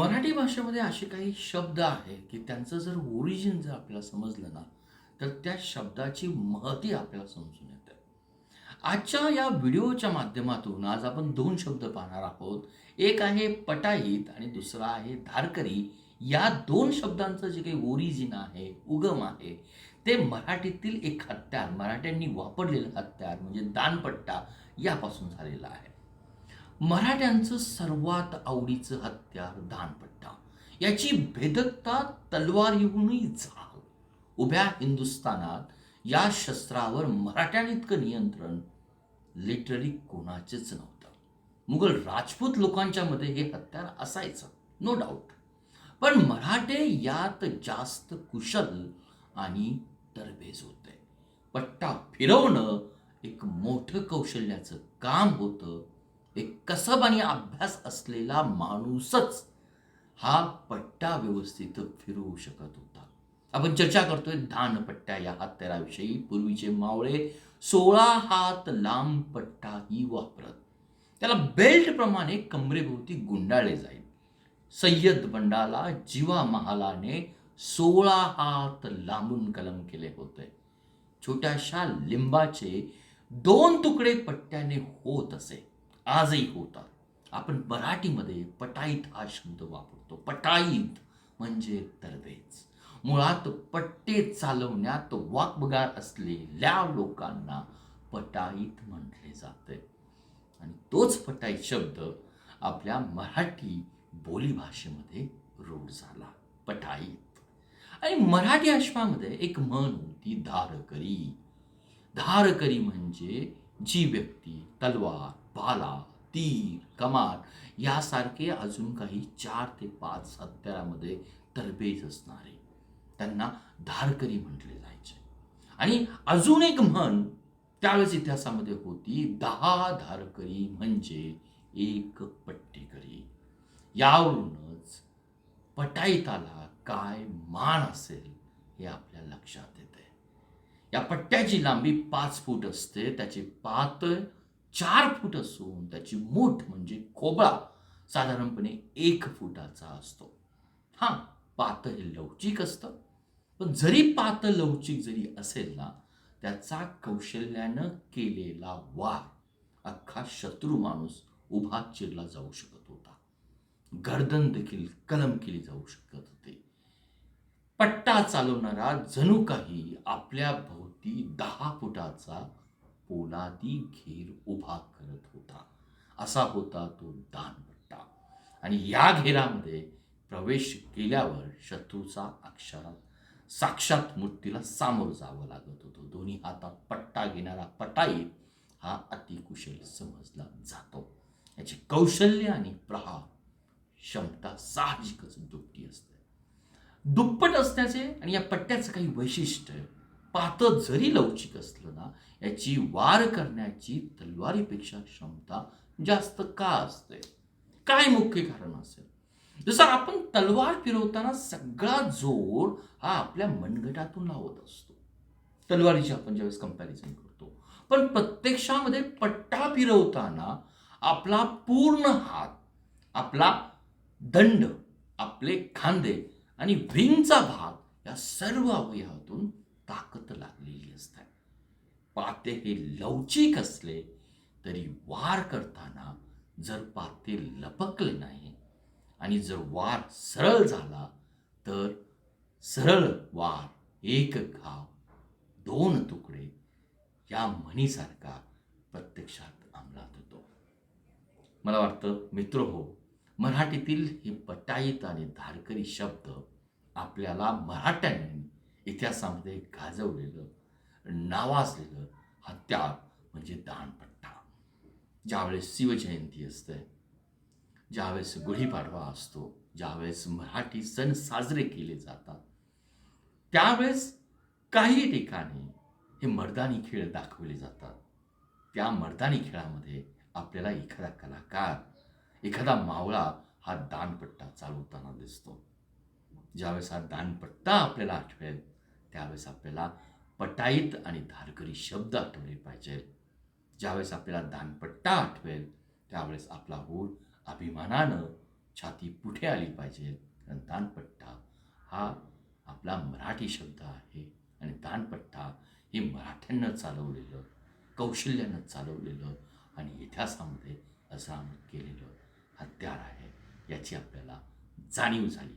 मराठी भाषेमध्ये असे काही शब्द आहे की त्यांचं जर ओरिजिन जर आपल्याला समजलं ना तर त्या शब्दाची महती आपल्याला समजून येते. आजच्या या व्हिडिओच्या माध्यमातून आज आपण दोन शब्द पाहणार आहोत. एक आहे पटाईत आणि दुसरा आहे धारकरी. या दोन शब्दांचं जे काही ओरिजिन आहे उगम आहे ते मराठीतील एक हत्यार मराठ्यांनी वापरलेलं हत्यार म्हणजे दानपट्टा यापासून झालेलं आहे. मराठ्यांचं सर्वात आवडीचं हत्यार दानपट्टा याची भेदकता तलवारीहूनही झाल. उभ्या हिंदुस्थानात या शस्त्रावर मराठ्यांइतकं नियंत्रण लिटरली कोणाचेच नव्हतं. मुघल राजपूत लोकांच्या मध्ये हे हत्यार असायचं नो डाऊट पण मराठे यात जास्त कुशल आणि तरबेज होते. पट्टा फिरवणं एक मोठं कौशल्याचं काम होतं. एक कसब आणि अभ्यास असलेला माणूसच हा पट्टा व्यवस्थित फिरवू शकत होता. आपण चर्चा करतोय धानपट्ट्या या हत्याराविषयी. पूर्वीचे मावळे सोळा हात लांब पट्टाही वापरत. त्याला बेल्ट प्रमाणे कमरेभोवती गुंडाळले जाईल. सय्यद बंडाला जीवा महालाने सोळा हात लांबून कलम केले होते. छोट्याशा लिंबाचे दोन तुकडे पट्ट्याने होत असे. आजही होतात. आपण मराठीमध्ये पटाईत हा शब्द वापरतो. पटाईत म्हणजे तरबेज. मुळात पट्टे चालवण्यात वाकबगार असलेल्या लोकांना पटाईत म्हटले जाते. आणि तोच पटाईत शब्द आपल्या मराठी बोलीभाषेमध्ये रूढ झाला. पटाईत. आणि मराठी अश्वामध्ये एक म्हण होती धारकरी. धारकरी म्हणजे जी व्यक्ती तलवार भाला तीर कमान यासारखे अजून काही चार ते पाच हत्यारामध्ये तरबेज असणारे. त्यांना धारकरी म्हटले जायचे. आणि अजून एक म्हण त्यावेळेस इतिहासामध्ये होती दहा धारकरी म्हणजे एक पट्टेकरी. यावरूनच पटाईताला काय मान असेल हे आपल्या लक्षात येते या पट्ट्याची लांबी पाच फूट असते त्याचे पातळ चार फूट असून त्याची मूठ म्हणजे खोबळा साधारणपणे एक फुटाचा असतो. हां पातळ हे लवचिक असतं. पण जरी पातळ लवचिक जरी असेल ना त्याचा कौशल्यानं केलेला वार अख्खा शत्रू माणूस उभा चिरला जाऊ शकत होता. गर्दन देखील कलम केली जाऊ शकत होते. पट्टा चालवणारा जणू काही आपल्या भोवती दहा फुटाचा पोलादी घेर उभा करत होता. असा होता तो दानपट्टा आणि या घेरामध्ये प्रवेश केल्यावर शत्रूचा अक्षरात साक्षात मूर्तीला सामोरं जावं लागत होतं. दोन्ही हातात पट्टा घेणारा पटाई हा अतिकुशल समजला जातो. याचे कौशल्य आणि प्रहार क्षमता साहजिकच दुपटी असते. दुप्पट असण्याचे आणि या पट्ट्याचं काही वैशिष्ट्य पातळ जरी लवचिक असलं ना याची वार करण्याची तलवारीपेक्षा क्षमता जास्त का असते? काय मुख्य कारण असेल? जसं आपण तलवार फिरवताना सगळा जोर हा आपल्या मनगटातून लावत असतो. तलवारीची आपण ज्यावेळेस कंपॅरिझन करतो. पण प्रत्यक्षामध्ये पट्टा फिरवताना आपला पूर्ण हात आपला दंड आपले खांदे आणि विंगचा भाग या सर्व अवयवातून ताकद लागलेली असतात. पाते हे लवचिक असले तरी वार करताना जर पाते लपकले नाही आणि जर वार सरळ झाला तर सरळ वार एक घाव दोन तुकडे या म्हणीसारखा प्रत्यक्षात अंमलात होतो. मला वाटतं मित्र हो मराठीतील हे पटाईत आणि धारकरी शब्द आपल्याला मराठ्यांनी इतिहासामध्ये गाजवलेलं नावाजलेलं हा त्याग म्हणजे दानपट्टा. ज्यावेळेस शिवजयंती असते ज्यावेळेस गुढीपाडवा असतो ज्यावेळेस मराठी सण साजरे केले जातात त्यावेळेस काही ठिकाणी हे मर्दानी खेळ दाखवले जातात. त्या मर्दानी खेळामध्ये आपल्याला एखादा कलाकार एखादा मावळा हा दानपट्टा चालवताना दिसतो. ज्यावेळेस हा दानपट्टा आपल्याला आठवेल त्यावेळेस आपल्याला पटाईत आणि धारकरी शब्द आठवले पाहिजे. ज्यावेळेस आपल्याला दानपट्टा आठवेल त्यावेळेस आपला हूर अभिमानानं छाती पुढे आली पाहिजे. कारण दानपट्टा हा आपला मराठी शब्द आहे आणि दानपट्टा हे मराठ्यांनं चालवलेलं कौशल्यानं चालवलेलं आणि इतिहासामध्ये अजरामर केलेलं हत्यार आहे. याची आपल्याला जाणीव झाली.